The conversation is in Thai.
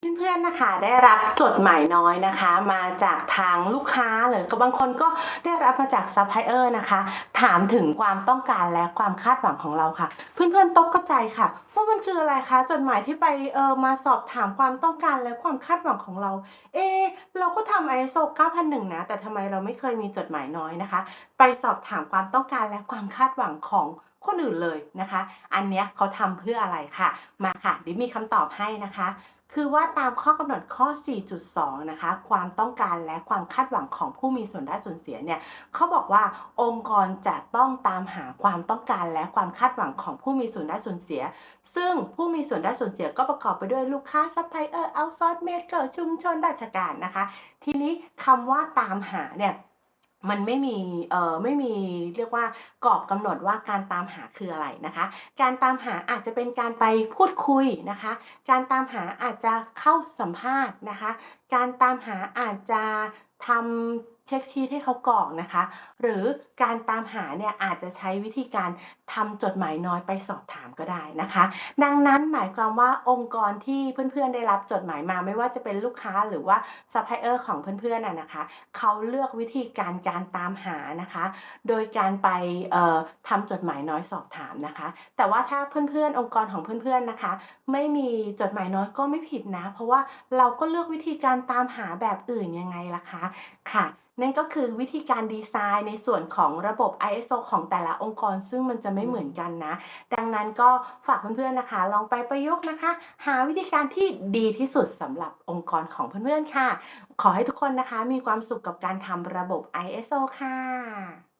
เพื่อนๆนะคะได้รับจดหมายน้อยนะคะ มาจากทางลูกค้าหรือก็บางคนก็ได้รับมาจากซัพพลายเออร์นะคะ ถามถึงความต้องการและความคาดหวังของเราค่ะ เพื่อนๆตกใจค่ะว่ามันคืออะไรคะจดหมายที่ไปเออมาสอบถามความต้องการและความคาดหวังของเรา เอเราก็ทำ ISO 9001 นะ แต่ทำไมเราไม่เคยมีจดหมายน้อยนะคะ ไปสอบถามความต้องการและความคาดหวังของ คนอื่นเลยนะคะ อันเนี้ยเขาทำเพื่ออะไรค่ะ มาค่ะดิมีคำตอบให้นะคะคือว่าตามข้อกำหนดข้อ 4.2 นะคะ ความต้องการและความคาดหวังของผู้มีส่วนได้ส่วนเสียเนี่ยเขาบอกว่าองค์กรจะต้องตามหาความต้องการและความคาดหวังของผู้มีส่วนได้ส่วนเสีย ซึ่งผู้มีส่วนได้ส่วนเสียก็ประกอบไปด้วยลูกค้าซัพพลายเออร์เอาซอร์เมเกอร์ชุมชนราชการนะคะ ทีนี้คำว่าตามหาเนี่ย มันไม่มีเอ่อไม่มีเรียกว่ากรอบกำหนดว่าการตามหาคืออะไรนะคะ การตามหาอาจจะเป็นการไปพูดคุยนะคะ การตามหาอาจจะเข้าสัมภาษณ์นะคะ การตามหาอาจจะทำ เช็คชีตให้เขากรอกนะคะ หรือการตามหาเนี่ยอาจจะใช้วิธีการทำจดหมายน้อยไปสอบถามก็ได้นะคะ ดังนั้นหมายความว่าองค์กรที่เพื่อนๆได้รับจดหมายมาไม่ว่าจะเป็นลูกค้าหรือว่าซัพพลายเออร์ของเพื่อนๆน่ะนะคะเขาเลือกวิธีการการตามหานะคะ โดยการไปเอ่อทำจดหมายน้อยสอบถามนะคะ แต่ว่าถ้าเพื่อนๆ องค์กรของเพื่อนๆนะคะ ไม่มีจดหมายน้อยก็ไม่ผิดนะ เพราะว่าเราก็เลือกวิธีการตามหาแบบอื่นยังไงล่ะคะค่ะนั่นก็คือวิธีการดีไซน์ในส่วนของระบบ ISO ของแต่ละองค์กร ซึ่งมันจะไม่เหมือนกันนะ ดังนั้นก็ฝากเพื่อนๆนะคะ ลองไปประยุกต์นะคะ หาวิธีการที่ดีที่สุดสำหรับองค์กรของเพื่อนๆค่ะ ขอให้ทุกคนนะคะมีความสุขกับการทำระบบ ISO ค่ะ